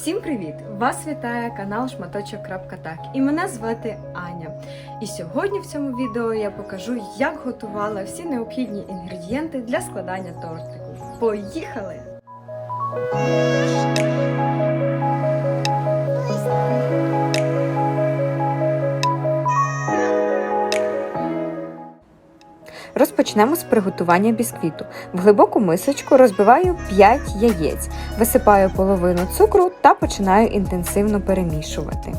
Всім привіт! Вас вітає канал Шматочок.так і мене звати Аня. І сьогодні в цьому відео я покажу, як готувала всі необхідні інгредієнти для складання тортику. Поїхали! Розпочнемо з приготування бісквіту. В глибоку мисочку розбиваю 5 яєць, висипаю половину цукру та починаю інтенсивно перемішувати.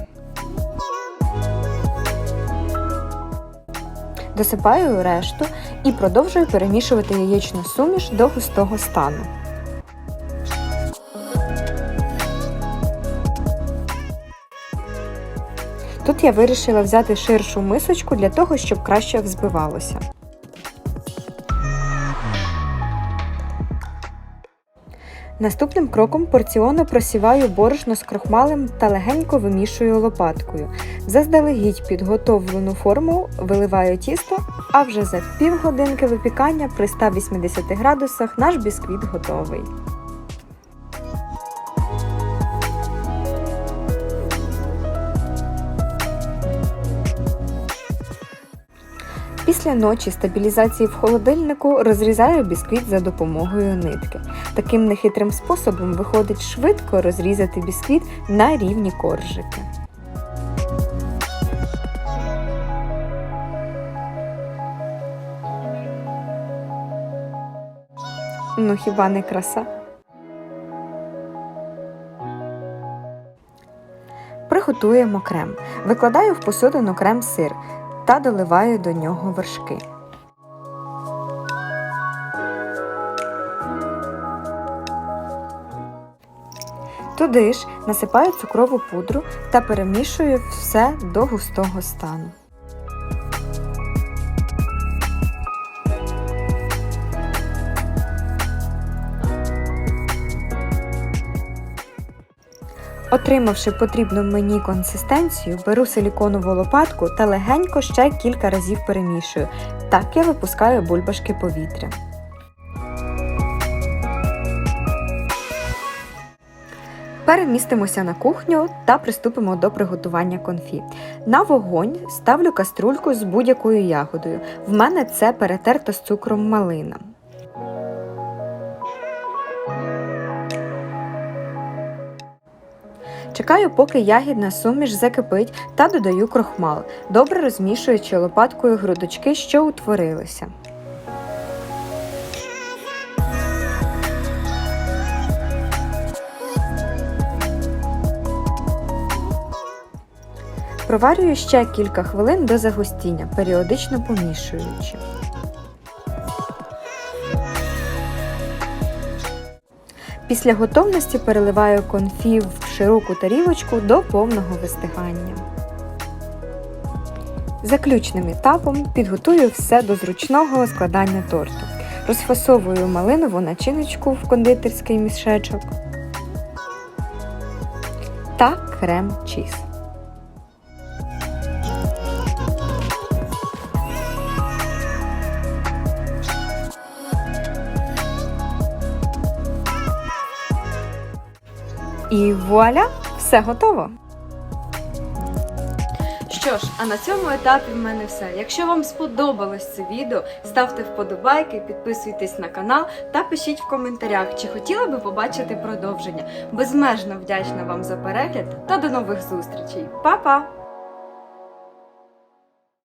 Досипаю решту і продовжую перемішувати яєчну суміш до густого стану. Тут я вирішила взяти ширшу мисочку для того, щоб краще взбивалося. Наступним кроком порціону просіваю борошно з крохмалем та легенько вимішую лопаткою. Заздалегідь підготовлену форму виливаю тісто, а вже за півгодинки випікання при 180 градусах наш бісквіт готовий. Після ночі стабілізації в холодильнику розрізаю бісквіт за допомогою нитки. Таким нехитрим способом виходить швидко розрізати бісквіт на рівні коржики. Ну хіба не краса? Приготуємо крем. Викладаю в посудину крем-сир та доливаю до нього вершки. Туди ж насипаю цукрову пудру та перемішую все до густого стану. Отримавши потрібну мені консистенцію, беру силіконову лопатку та легенько ще кілька разів перемішую. Так я випускаю бульбашки повітря. Перемістимося на кухню та приступимо до приготування конфі. На вогонь ставлю каструльку з будь-якою ягодою. В мене це перетерта з цукром малина. Чекаю, поки ягідна суміш закипить та додаю крохмал, добре розмішуючи лопаткою грудочки, що утворилися. Проварюю ще кілька хвилин до загустіння, періодично помішуючи. Після готовності переливаю конфі в широку тарілочку до повного вистигання. Заключним етапом підготую все до зручного складання торту. Розфасовую малинову начиночку в кондитерський мішечок та крем чіз. І вуаля, все готово. Що ж, а на цьому етапі в мене все. Якщо вам сподобалось це відео, ставте вподобайки, підписуйтесь на канал та пишіть в коментарях, чи хотіли би побачити продовження. Безмежно вдячна вам за перегляд та до нових зустрічей. Па-па!